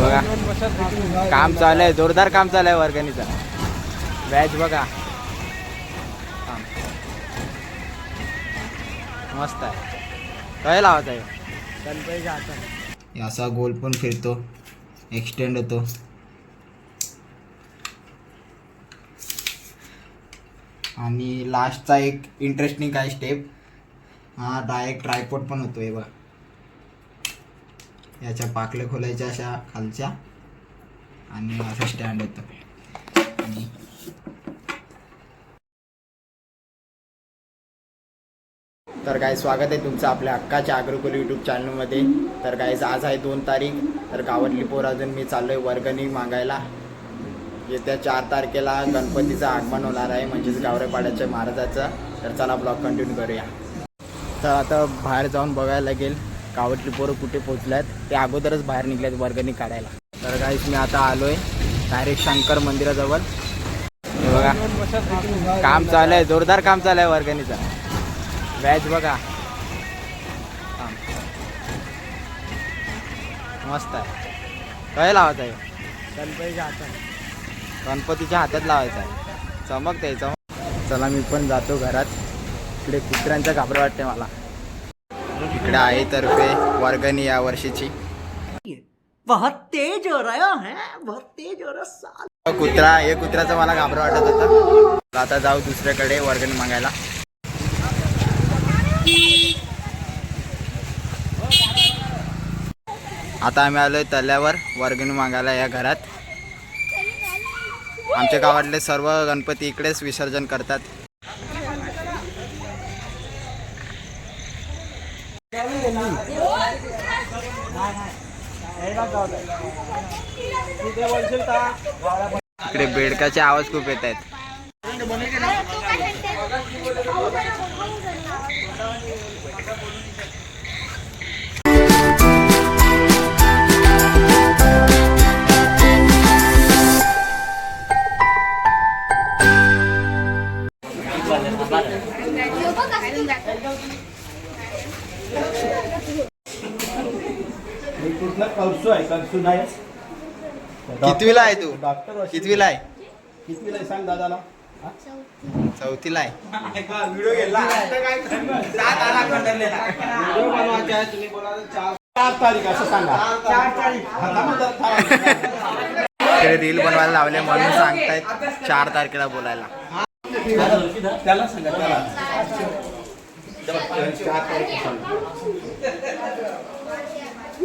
बघा काम चालू आहे जोरदार काम चालू आहे वर्गणीचं. बॅच बघा. मस्त आहे. काय लावायचं आहे. असा गोल पण फिरतो. एक्सटेंड होतो. आणि लास्टचा एक इंटरेस्टिंग काय स्टेप हा डायरेक्ट ट्रायपोट पण होतो हे बघा. याच्या पाकल्या खोलायच्या अशा खालच्या. आणि असं स्टँड येतो आणि तर काय स्वागत आहे तुमचं आपल्या हक्काच्या अग्रकुल यूट्यूब चॅनलमध्ये तर काय आज आहे दोन तारीख. तर गावातली पोर अजून मी चाललो आहे वर्गणी मागायला. येत्या चार तारखेला गणपतीचं आगमन होणार आहे म्हणजेच गावरेपाड्याच्या महाराजाचं. तर चला ब्लॉग कंटिन्यू करूया. तर आता बाहेर जाऊन बघायला लागेल गावातली पोरं कुठे पोचल्यात ते अगोदरच बाहेर निघल्यात वर्गणी काढायला. तर काहीच मी आता आलोय डायरेक्ट शंकर मंदिराजवळ. बघा. काम चालू आहे जोरदार काम चालू आहे वर्गणीचं. बॅच बघा. मस्त आहे. काय लावायचं आहे? गणपतीच्या हातात. गणपतीच्या हातात लावायचं आहे. चमक आहे चमक. चला मी पण जातो घरात. इकडे कुत्र्यांचा घाबर वाटते मला. इकडे आहे तर्फे वर्गणी या वर्षीची. बहुत तेज हो रहा है बहुत तेज हो रहा साल कुत्रा हे कुत्र्याचं मला घाबर वाटत होतं. आता जाऊ दुसऱ्याकडे वर्गणी मागायला. आता आम्ही आलोय तल्यावर वर्गणी मागायला या घरात. आमच्या गावातले सर्व गणपती इकडेच विसर्जन करतात. इकडे बेडकाचे आवाज खूप येत आहेत. कितवीला आहे तू? डॉक्टर कितवीला आहे? कितवीला आहे? सांग दादाला. हा? चौथीला आहे. व्हिडिओ गेला चार तारीख असं सांगा. रील बनवायला लावले म्हणून सांगतायत चार तारखेला बोलायला. त्याला सांगा त्याला. चार तारीख सांगा.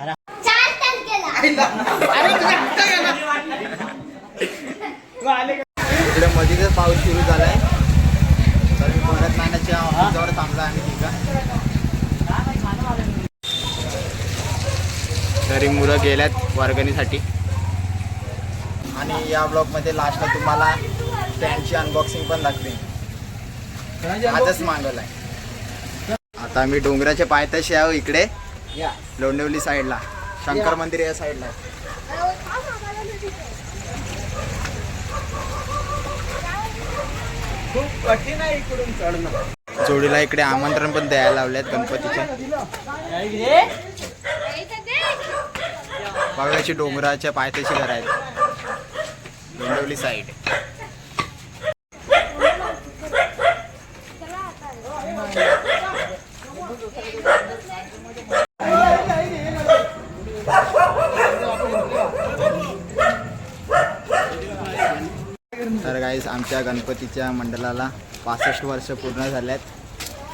अरे थांब चार तारखेला इकडे मध्येच पाऊस सुरू झालाय. तर मी नाण्याच्या ऑफिसवर थांबला आणि तिथं तरी मुलं गेल्यात वर्गणीसाठी. आणि या ब्लॉगमध्ये लास्टला तुम्हाला स्टँडची अनबॉक्सिंग पण लागते आजच मागवलं आहे. आता मी डोंगराच्या पायथ्याशी आहो इकडे. लोंडवली साईडला. शंकर मंदिर या साईडला. आहे जोडीला इकडे आमंत्रण पण द्यायला लावलेत गणपतीचे. बघायची डोंगराच्या पायथ्याशी घर आहेत डोंबिवली साईड. तर गाईज आमच्या गणपतीच्या मंडळाला पासष्ट वर्ष पूर्ण झाल्यात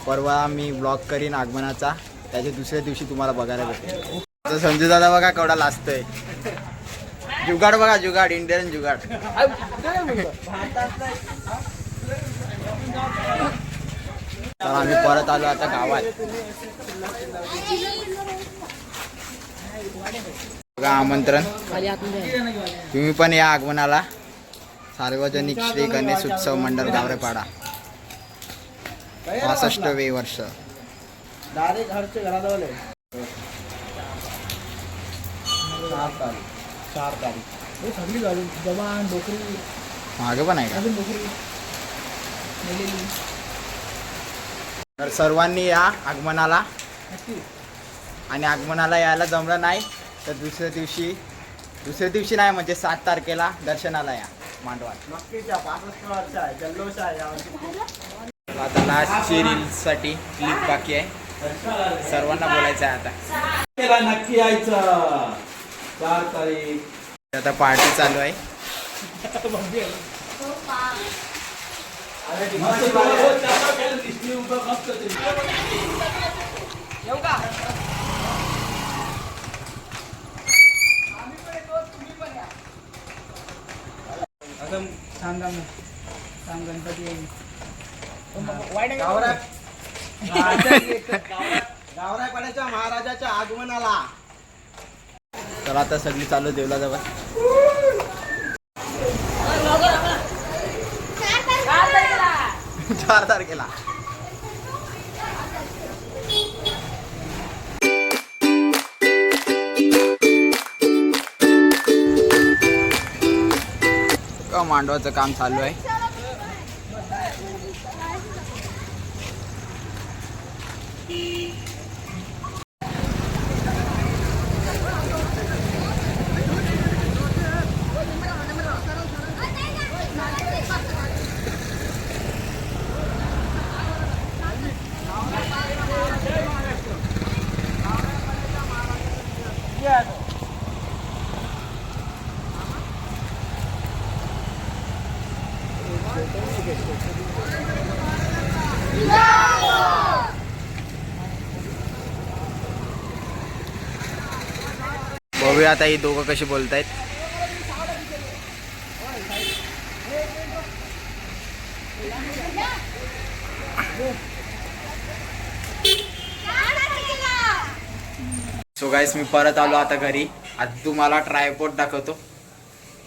परवा मी ब्लॉग करीन आगमनाचा. त्याच्या दुसऱ्या दिवशी तुम्हाला बघायला भेटेल. तर संजू दादा बघा केवढा लाजतोय. जुगाड बघा जुगाड इंडियन जुगाड. तर आम्ही परत आलो आता गावात. बघा आमंत्रण. तुम्ही पण या आगमनाला. सार्वजनिक श्री गणेश उत्सव मंडळ गावरेपाडा. वर्ष. झाली. जवान नोकरी. मागे पण आहे का? तर सर्वांनी या आगमनाला. आणि आगमनाला यायला जमलं नाही तर दुसऱ्या दिवशी दुसऱ्या दिवशी नाही म्हणजे सात तारखेला दर्शनाला या. मांडवात. नक्कीच या पासष्ट वर्ष आहे जल्लोष आहे यावर्षी. आता लास्टची रील्ससाठी क्लिप बाकी आहे. सर्वांना बोलायचं आहे आता. त्याला नक्की यायचं. चार तारीख. आता पार्टी चालू आहे. गावरापाड्याच्या महाराजाच्या आगमनाला. तर आता सगळी चालू देवला जवळ. चार तारखेला. मांडवाचं काम चालू आहे बघूया आता ही दोघं कशी बोलतायत. सो गाईस मी परत आलो आता घरी. आज तुम्हाला ट्रायपोर्ट दाखवतो.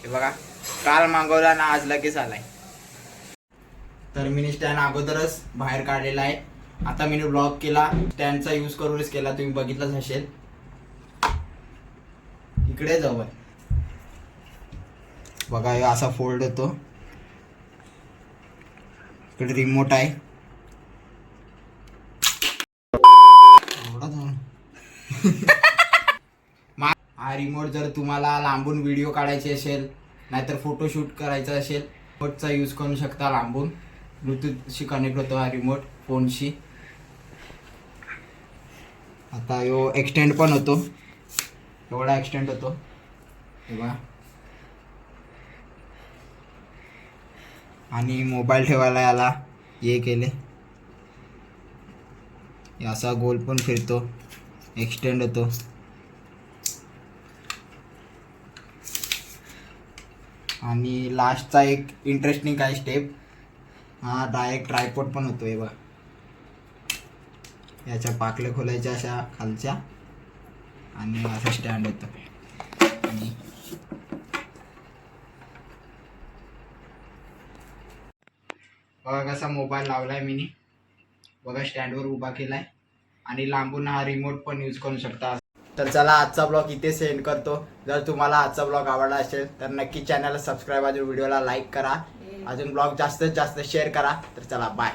हे बघा काल मागवला ना आज लगेच आलाय. तर मी स्टँड अगोदरच बाहेर काढलेला आहे. आता मी ब्लॉक केला. स्टँडचा यूज करूनच केला. तुम्ही बघितलंच असेल. इकडे जवळ बघा असा फोल्ड होतो इकडे रिमोट आहे. हा रिमोट जर तुम्हाला लांबून व्हिडिओ काढायचे असेल नाहीतर फोटोशूट करायचा असेल रिमोटचा यूज करू शकता लांबून. ब्लूटूथशी कनेक्ट होतो हा रिमोट फोनशी आता यो एक्सटेंड पण होतो. एवढा ॲक्सिडेंट होतो. तेव्हा आणि मोबाईल ठेवायला याला हे केले. असा गोल पण फिरतो. एक्सटेंड होतो. आणि लास्टचा एक इंटरेस्टिंग काय स्टेप हा डायरेक्ट ट्रायपोर्ट पण होतो हे बघा. याच्या पाकल्या खोलायच्या अशा खालच्या. आणि असं स्टँड येतं आणि बघा कसा मोबाईल लावलाय मीनी. बघा स्टँडवर उभा केलाय. आणि लांबून हा रिमोट पण यूज करू शकता. तर चला आजचा ब्लॉग इथे सेंड करतो. जर तुम्हाला आजचा ब्लॉग आवडला असेल तर नक्की चॅनलला सबस्क्राईब अजून व्हिडिओला लाईक करा. अजून ब्लॉग जास्तीत जास्त शेअर करा. तर चला बाय